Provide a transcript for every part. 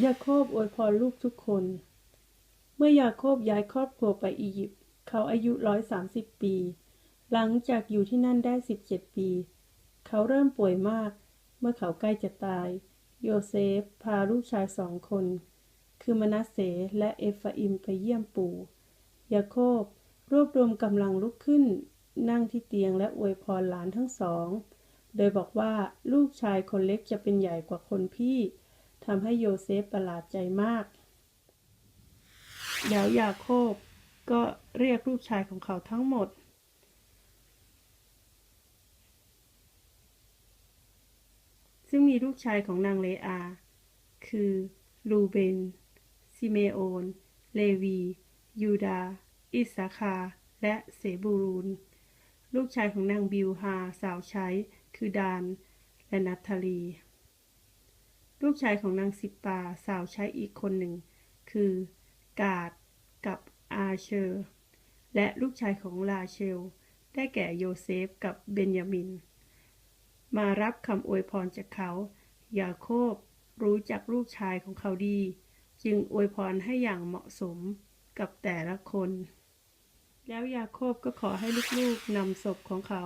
ยาโคบอวยพรลูกทุกคน เมื่อยาโคบย้ายครอบครัวไปอียิปต์เขาอายุ130ปี หลังจากอยู่ที่นั่นได้17ปี เขาเริ่มป่วยมาก เมื่อเขาใกล้จะตาย โยเซฟพาลูกชายสองคน คือมนาเสและเอฟาอิมไปเยี่ยมปู่ยาโคบรวบรวมกำลังลุกขึ้น นั่งที่เตียงและอวยพรหลานทั้งสอง โดยบอกว่าลูกชายคนเล็กจะเป็นใหญ่กว่าคนพี่ ทำให้โยเซฟประหลาดใจมาก แล้วยาโคบก็เรียกลูกชายของเขาทั้งหมด ซึ่งมีลูกชายของนางเลอา คือลูเบน ซิเมโอน เลวี ยูดา อิสาคา และเซบูรูน ลูกชายของนางบิลฮา สาวใช้ คือดาน และนัตทาลี ลูกชายของนางสิปปาสาวใช้อีกคนหนึ่ง คือกาดกับอาเชอร์ และลูกชายของลาเชล ได้แก่โยเซฟกับเบนยามิน มารับคำอวยพรจากเขา ยาโคบรู้จักลูกชายของเขาดี จึงอวยพรให้อย่างเหมาะสมกับแต่ละคน แล้วยาโคบก็ขอให้ลูกๆนำศพของเขา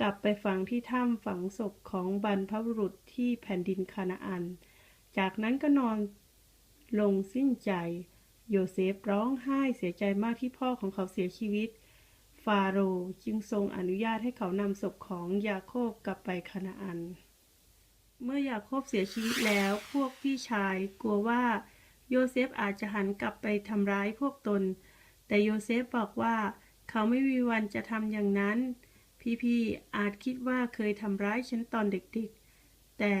กลับไปฝังที่ถ้ำฝังศพของบรรพบุรุษที่แผ่นดินคานาอัน จากนั้นก็นอนลงสิ้นใจ โยเซฟร้องไห้เสียใจมากที่พ่อของเขาเสียชีวิต ฟาโรห์จึงทรงอนุญาตให้เขานำศพของยาโคบกลับไปคานาอัน เมื่อยาโคบเสียชีวิตแล้วพวกพี่ชายกลัวว่าโยเซฟอาจจะหันกลับไปทำร้ายพวกตน แต่โยเซฟบอกว่า เขาไม่มีวันจะทำอย่างนั้น พี่ๆอาจคิดว่าเคยทำร้ายฉันตอนเด็กๆ แต่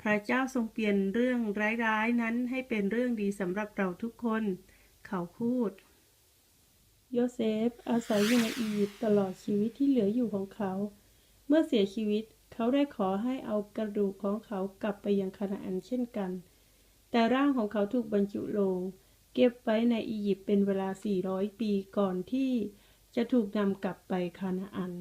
พระเจ้าทรงเปลี่ยนเรื่องร้ายๆนั้นให้เป็นเรื่องดีสำหรับเราทุกคน เขาพูด โยเซฟอาศัยอยู่ในอียิปต์ตลอดชีวิตที่เหลืออยู่ของเขา เมื่อเสียชีวิตเขาได้ขอให้เอากระดูกของเขากลับไปยังคานาอันเช่นกัน แต่ร่างของเขาถูกบรรจุลง เก็บไว้ในอียิปต์เป็นเวลา 400 ปีก่อนที่จะถูกนำกลับไปคานาอัน